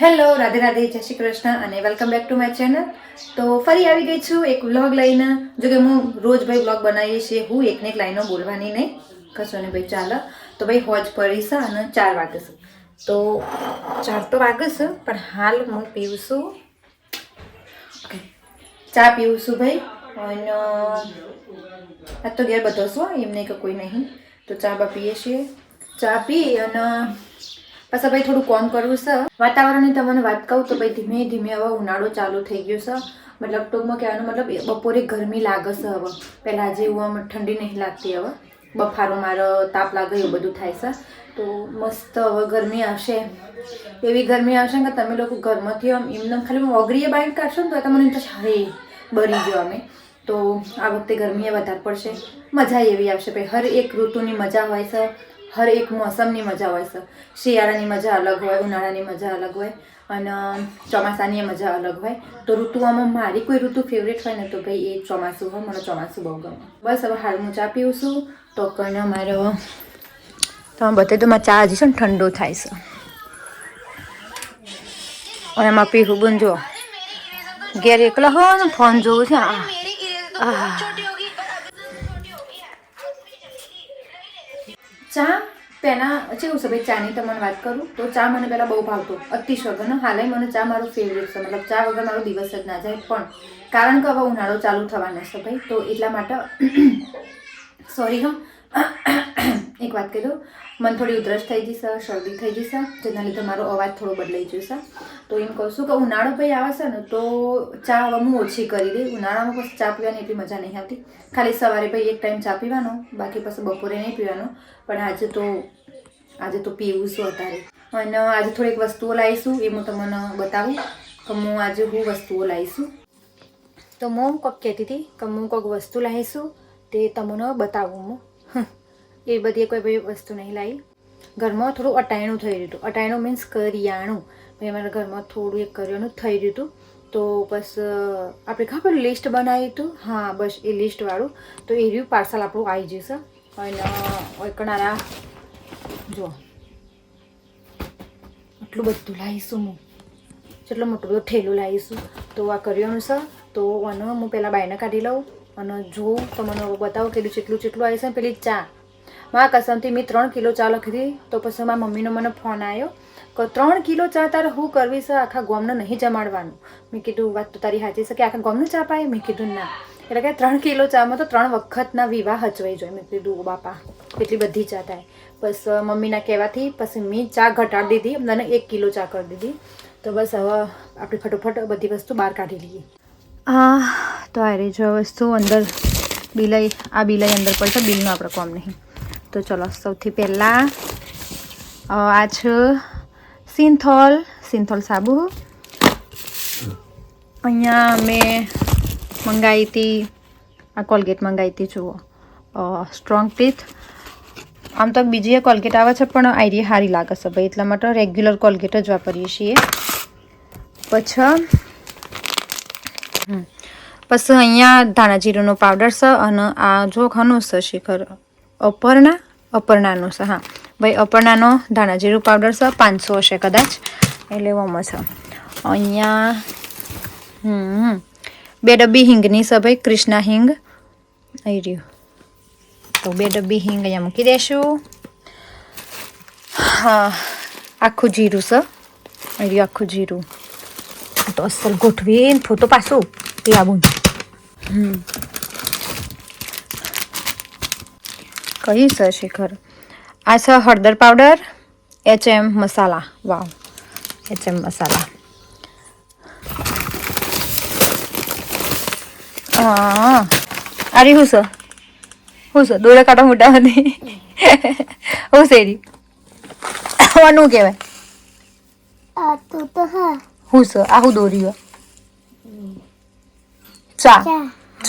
Hello Radhe Radhe, જય શ્રી કૃષ્ણ અને welcome back to my channel તો ફરી આવી ગઈ છું એક વ્લોગ લઈને. જો કે હું રોજ ભાઈ વ્લોગ બનાવીએ છીએ, હું એકને એક લાઈનો બોલવાની નહીં. કશો ને ભાઈ, ચાલો. તો ભાઈ હોજ પડી છે અને ચાર વાગે છે. તો ચાર તો વાગે છે, પણ હાલ હું પીવું. ચા પીવું ભાઈ. અને આ તો ઘેર બધો છું, એમ નહીં કે કોઈ નહીં. તો ચા બા પીએ છીએ. ચા પી અને પાછા ભાઈ થોડું કોમ કરવું છે. વાતાવરણની તમને વાત કહું તો ભાઈ ધીમે ધીમે હવે ઉનાળો ચાલુ થઈ ગયો છે. મતલબ ટૂંકમાં કહેવાનું મતલબ બપોરે ગરમી લાગે છે હવે. પહેલાં જેવું આમ ઠંડી નહીં લાગતી હવે. બફારો મારો, તાપ લાગે એવું બધું થાય છે. તો મસ્ત હવે ગરમી આવશે. એવી ગરમી આવશે કે તમે લોકો ઘરમાંથી આમ એમને ખાલી ઓગરીએ બહાર કાઢશો ને તો તમને થશે અરે બરી ગયો અમે. તો આ વખતે ગરમી વધારે પડશે. મજા એવી આવશે ભાઈ. હર એક ઋતુની મજા હોય છે. હર એક મોસમની મજા હોય છે. શિયાળાની મજા અલગ હોય ઉનાળાની મજા અલગ હોય અને ચોમાસાની મજા અલગ હોય. તો ઋતુઓમાં મારી કોઈ ઋતુ ફેવરેટ હોય ને તો ભાઈ એ ચોમાસું હોય મને ચોમાસું બહુ ગમે. બસ હવે હાલ હું ચા પીવું છું તો કને મારો તમે બધે તો મારે ચા હજી છે ને ઠંડો થાય છે. અને એમાં પીવું બનજો ઘેર એકલા હો ને ફોન જોવું છે આ. ચા? પહેલાં છે હું ભાઈ ચાની તમને વાત કરું? તો ચા મને પહેલાં બહુ ભાવતો. અતિશય વગરનો હાલે મને ચા મારું ફેવરેટ છે. મતલબ ચા વગર મારો દિવસ જ ના જાય. પણ કારણ કે હવે ઉનાળો ચાલુ થવાનો છે ભાઈ, તો એટલા માટે સોરી હા. એક વાત કહી દઉં. મને થોડી ઉધરસ થઈ જશે શરદી થઈ જશે જેના લીધે મારો અવાજ થોડો બદલાઈ જશે તો એમ કહું છું કે ઉનાળો ભાઈ આવે છે ને, તો ચા હવે હું ઓછી કરી દઈ ઉનાળામાં પછી ચા પીવાની એટલી મજા નહીં આવતી. ખાલી સવારે ભાઈ એક ટાઈમ ચા પીવાનો, બાકી પછી બપોરે નહીં પીવાનો. પણ આજે તો આજે તો પીવું છું અત્યારે. અને આજે થોડીક વસ્તુઓ લાવીશું, એ હું તમને બતાવું કે હું આજે હું વસ્તુઓ લાવીશું. તો હું કોક કહેતી હતી કે હું કોઈક વસ્તુ લાવીશું, તે તમને બતાવું હં. એ બધી કોઈ ભાઈ વસ્તુ નહીં લાવી ઘરમાં થોડું અટાયણું થઈ રહ્યું હતું. અટાયણું મીન્સ કરિયાણું. મેં અમારા ઘરમાં થોડું એક કરિયાણું થઈ રહ્યું હતું. તો બસ આપણે ખબર લિસ્ટ બનાવ્યું હતું? હા, બસ એ લિસ્ટવાળું તો એ રહ્યું પાર્સલ આપણું આવી જશે. અને એકનારા જો, આટલું બધું લાવીશું હું. જેટલો મોટો બધો ઠેલું લાવીશું તો આ કરિયાણું છે. તો આનો હું પહેલાં બાયને કાઢી લઉં. અને જોઉં તો મને બતાવો કેટલું જેટલું જેટલું આવી છે ને પેલી ચા. મારા કસમથી મેં ત્રણ કિલો ચા લખી તો પછી મારા મમ્મીનો મને ફોન આવ્યો કે ત્રણ કિલો ચા તારે હું કરવી છે? આખા ગોમને નહીં જમાડવાનું. મેં કીધું, વાત તો તારી સાચી છે કે આખા ગોમનું ચા પાય? મેં કીધું, ના. એટલે કે ત્રણ કિલો ચામાં તો ત્રણ વખતના વિવાહ હચવાઈ જોઈએ મેં કીધું બાપા કેટલી બધી ચા થાય. બસ મમ્મીના કહેવાથી પછી મેં ચા ઘટાડી દીધી મને એક કિલો ચા કરી દીધી. તો બસ, હવે આપણે ફટોફટ બધી વસ્તુ બહાર કાઢી લઈએ. આ તો આ રહી જો વસ્તુ અંદર બિલાઈ આ બિલાઈ અંદર પડશે, બિલનું આપણે કોમ નહીં. તો ચલો, સૌથી પહેલાં આ છે સિન્થોલ સિન્થોલ સાબુ. અહીંયા મેં મંગાવી હતી, આ કોલગેટ મંગાવી હતી, જુઓ. સ્ટ્રોંગ ટીથ આમ તો બીજી એ કોલગેટ આવે છે, પણ આઈડિયા સારી લાગે છે, ભાઈ. એટલા માટે રેગ્યુલર કોલગેટ જ વાપરીએ છીએ. પછી. પછી અહીંયા ધાણા જીરુંનો પાવડર છે અને આ જો ખાનું છે શિખર. અપર્ણા, અપર્ણાનું છે, હા. ભાઈ, અપર્ણાનો ધાણા જીરું પાવડર છે, પાંચસો હશે કદાચ. એટલે લેવામાં છે. અહીંયા, હમ બે ડબ્બી હિંગની છે ભાઈ, કૃષ્ણા હિંગ. આવી રહ્યું. તો બે ડબ્બી હિંગ અહીંયા મૂકી દેશું. હા, આખું જીરું છે. આવી રહ્યું આખું જીરું. તો અસલ ગોઠવીને ફોટો પાછું. લાવું કઈ સર શેખર આ છે હળદર powder H M Masala. Wow H M Masala અરે હું છે? હું છે? દોડે કાઢો મોટા હતી હું શેરી આનું કહેવાય? હા. છે? આ હું દોર્યું ચા.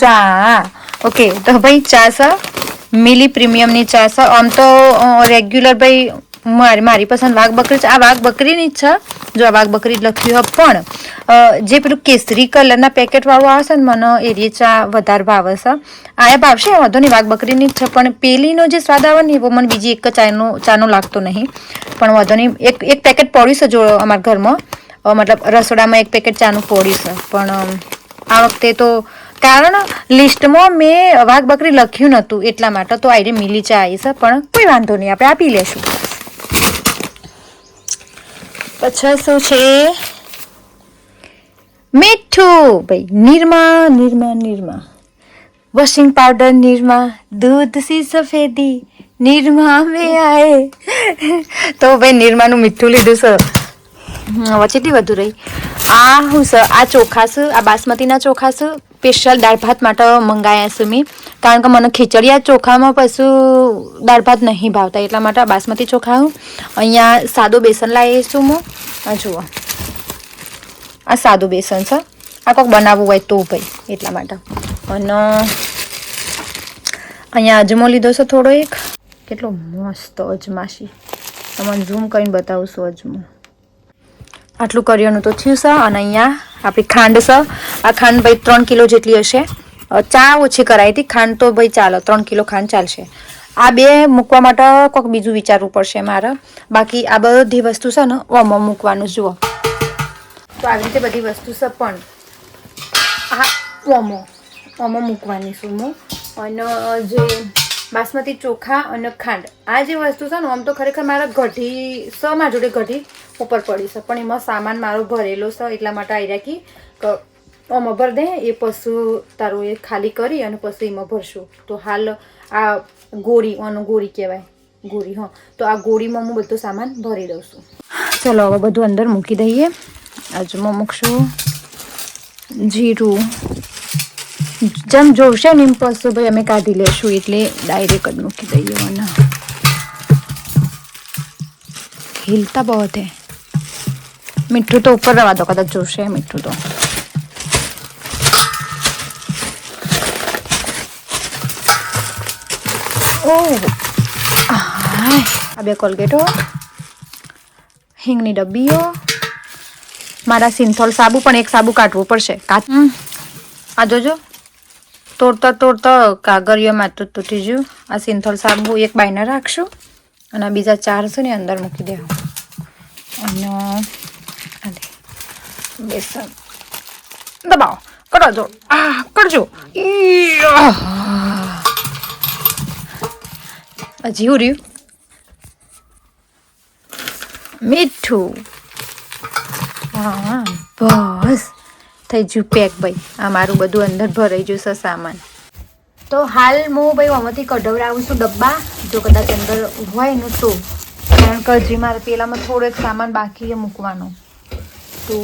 ચા. ઓકે તો ભાઈ ચા છે. મિલી પ્રીમિયમની ચા છે. આમ તો રેગ્યુલર ભાઈ મારી મારી પસંદ વાઘ બકરી છે. આ વાઘ બકરીની જ છે. જો આ વાઘ બકરી જ લખ્યું હોય પણ જે પેલું કેસરી કલરના પેકેટવાળું આવશે ને, મને એરી ચા વધારે ભાવે છે. આ એ ભાવશે, વાંધો નહીં વાઘ બકરીની જ છે. પણ પેલીનો જે સ્વાદ આવે ને, એવો મને બીજી એક ચાનો ચાનો લાગતો નહીં. પણ વાંધો નહીં, એક એક પેકેટ પડ્યું છે જો અમારા ઘરમાં. મતલબ રસોડામાં એક પેકેટ ચાનું પોડીશ પણ આ વખતે તો કારણ લિસ્ટમાં મેં વાઘ બકરી લખ્યું નહોતું એટલા માટે તો આઈડી મિલી ચા આવી છે, પણ કોઈ વાંધો નહીં, આપણે આપી લેશું. પછી શું છે? મીઠું. ભાઈ, નિરમા નિરમા નિરમા. વોશિંગ પાવડર નિરમા, દૂધ સી સફેદી, નિરમા મે આયે. તો ભાઈ, નિરમાનું મીઠું લીધું છે. વચ્ચેથી વધુ રહી? આ હું સર આ ચોખા છે, આ બાસમતીના ચોખા છે સ્પેશિયલ દાળ ભાત માટે મંગાયા છું મેં. કારણ કે મને ખીચડિયા ચોખામાં પાછું દાળ ભાત નહીં ભાવતા, એટલા માટે બાસમતી ચોખા હું અહીંયા સાદું બેસન લાવી છું હું. જુઓ. આ સાદું બેસન છે. આ કોઈક બનાવવું હોય તો ભાઈ, એટલા માટે. અને અહીંયા અજમો લીધો છે થોડો એક. કેટલો મસ્ત અજમાશી. તમને ઝૂમ કરીને બતાવું છું અજમો. આટલું કરિયાનું તો થયું છે અને અહીંયા આપણી ખાંડ છે આ ખાંડ ભાઈ ત્રણ કિલો જેટલી હશે. ચા ઓછી કરાવી હતી. ખાંડ તો ભાઈ ચાલો. ત્રણ કિલો ખાંડ ચાલશે. આ બે મૂકવા માટે કોઈક બીજું વિચારવું પડશે મારે. બાકી આ બધી વસ્તુ છે ને ઓમાં મૂકવાનું જુઓ. તો આવી રીતે બધી વસ્તુ છે પણ આ ઓમો ઓમો મૂકવાની છું હું. અને જે બાસમતી ચોખા અને ખાંડ. આ જે વસ્તુ છે ને, આમ તો ખરેખર મારા ગઢી સ, મારા જોડે ગઢી ઉપર પડી છે. પણ એમાં સામાન મારો ભરેલો છે, એટલા માટે આવી રાખી કે, આમાં ભર દે, એ પશુ તારું એ ખાલી કરી અને પછી એમાં ભરશું. તો હાલ આ ગોળી, આનું ગોળી કહેવાય. ગોળી, હં. તો આ ગોળીમાં હું બધો સામાન ભરી દઉં છું. ચલો, હવે બધું અંદર મૂકી દઈએ. આજમાં મૂકશું. જીરું. જેમ જોશે ને એમ ભાઈ અમે કાઢી લેશું એટલે ડાયરેક્ટ મૂકી દઈએ મને. હિલતા બહુ હે. મીઠું તો ઉપર રવા દો, કદાચ જોશે મીઠું તો. આ બે કોલગેટો હિંગની ડબ્બીઓ. મારા સિન્થોલ સાબુ પણ એક સાબુ કાઢવું પડશે. આ જોજો. તોડતા તોડતા કાગળિયામાં તો તૂટી ગયું આ સિન્થોલ સાબુ એક બાયને રાખશું અને બીજા ચાર ને અંદર મૂકી દેવું. અને બેસન. દબાવો. કરજો આ કરજો. હજી હું રહ્યું? મીઠું. હા, બસ. થઈ ગયું પેક ભાઈ. આ મારું બધું અંદર ભરાઈ ગયું છે સામાન. તો હાલ હું ભાઈ આમાંથી કઢવડાવું છું ડબ્બા. જો કદાચ અંદર હોય ને તો. કારણ કે હજી મારે પેલામાં થોડો એક સામાન બાકી છે મૂકવાનો. તો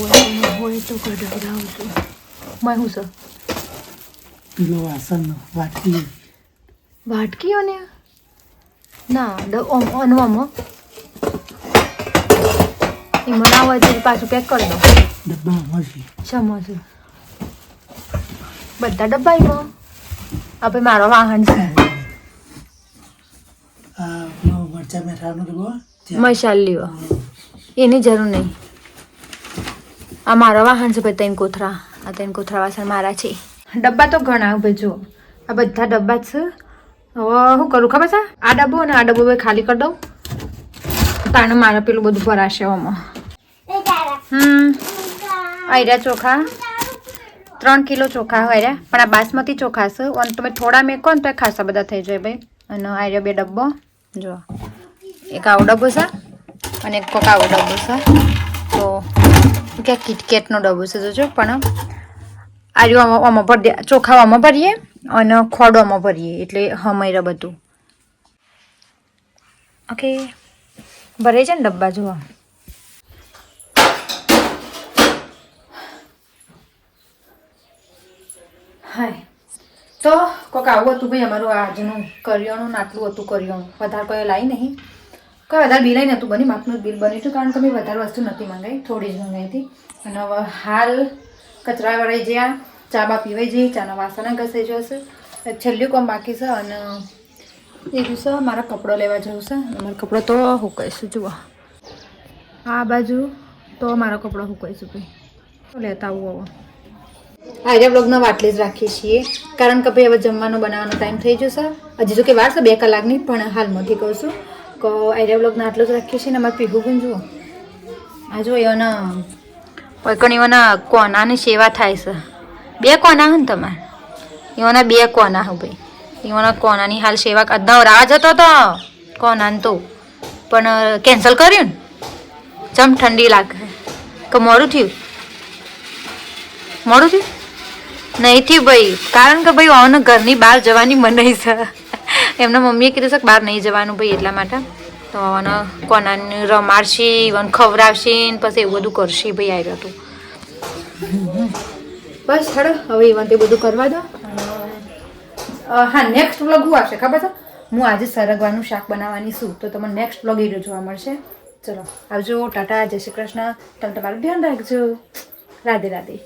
હોય તો કઢવડાવું છું. મેં શું છે? પેલો વાસણ વાટકી. વાટકીઓ ને ના અનવામાં ઓમ ઓન ઓમ એમાં ના પાછું પેક કરી દો ડબ્બામાં છે ચમચ બધા ડબ્બા એમાં આપણે મારો વાહન છે. આ મરચા મેઠાનો ડબ્બો મસાલીઓ એની જરૂર નહીં. આ મારો વાહન છે ભાઈ ત્રણ કોથરા. આ ત્રણ કોથરા વાસણ મારા છે. ડબ્બા તો ઘણા ભાઈ જો. આ બધા ડબ્બા જ છે. હવે શું કરું ખબર છે? આ ડબ્બો અને આ ડબ્બો ભાઈ ખાલી કરી દઉં. તાણે મારે પેલું બધું ભરાશે આમાં. હમ. આયરા ચોખા. ત્રણ કિલો ચોખા આયરા. પણ આ બાસમતી ચોખા છે. અને તમે થોડા મેકો ને તો ખાસા બધા થઈ જાય ભાઈ. અને આયરા બે ડબ્બો. જો. એક આવો ડબ્બો છે અને એક કોક આવો ડબ્બો છે. તો ક્યાંક કિટકેટનો ડબ્બો છે જોજો. પણ આર્યું આમાં આમાં ભરી ચોખા આમાં ભરીએ અને ખોડો આમાં ભરીએ. એટલે હમૈરા બધું. ઓકે. ભરે છે ને ડબ્બા જોવા. હાય. તો કોક આવું હતું ભાઈ અમારું આજનું કરિયાણું આટલું હતું કરિયાણું. વધારે કોઈ લાવી નહીં. કોઈ વધારે બિલ નહોતું બની. માપનું બિલ બન્યું હતું કારણ કે મેં વધારે વસ્તુ નથી મંગાવી. થોડી જ મંગાવી હતી. અને હવે હાલ કચરા વળાઈ જ્યાં ચા બા પીવાઈ જઈ, ચાના વાસણ ઘસાઈ જશે છેલ્લું કામ બાકી છે અને એ દિવસે મારા કપડો લેવા જવું છે. મારો કપડો તો હુકાઈશું, જુઓ. આ બાજુ તો મારો કપડો હુકાઈશું, ભાઈ. લેતા આવું હવે. આર્યા બ્લોગના વાટલી જ રાખીએ છીએ. કારણ કે ભાઈ, હવે જમવાનું બનાવવાનો ટાઈમ થઈ જશે હજી જો કે વાર છે, બે કલાકની, પણ હાલમાંથી કહું છું. કે આજે બ્લોગના આટલું જ રાખીએ છીએ ને અમારે પીહું પણ જુઓ આ જો એના વૈકણીઓના કોનાની સેવા થાય છે. બે કોના હોય ને તમારે? એઓના બે કોના હે ભાઈ? એઓના કોનાની હાલ સેવા અદના રાહ જતો તો, કોનાને તો. પણ કેન્સલ કર્યું ને? ચમ ઠંડી લાગે. કે મોડું થયું? મોડું થયું? નહીં થયું ભાઈ. કારણ કે ભાઈ આને ઘરની બહાર જવાની મનાઈ છે. એમના મમ્મીએ કીધું છે કે બહાર નહીં જવાનું ભાઈ એટલા માટે. તો આને કોનાને રમાડશે અને ખવડાવશે ને પછી એવું બધું કરશે ભાઈ આવ્યો હતું બસ હેડો, હવે ઇવન તે બધું કરવા દો. હા નેક્સ્ટ વ્લોગ હું આવશે, ખબર છે? હું આજે સરગવાનું શાક બનાવવાની છું, તો તમને નેક્સ્ટ વ્લોગ એ જોવા મળશે. ચલો, આવજો, ટાટા, જય શ્રી કૃષ્ણ. તમે તમારું ધ્યાન રાખજો. રાધે રાધે.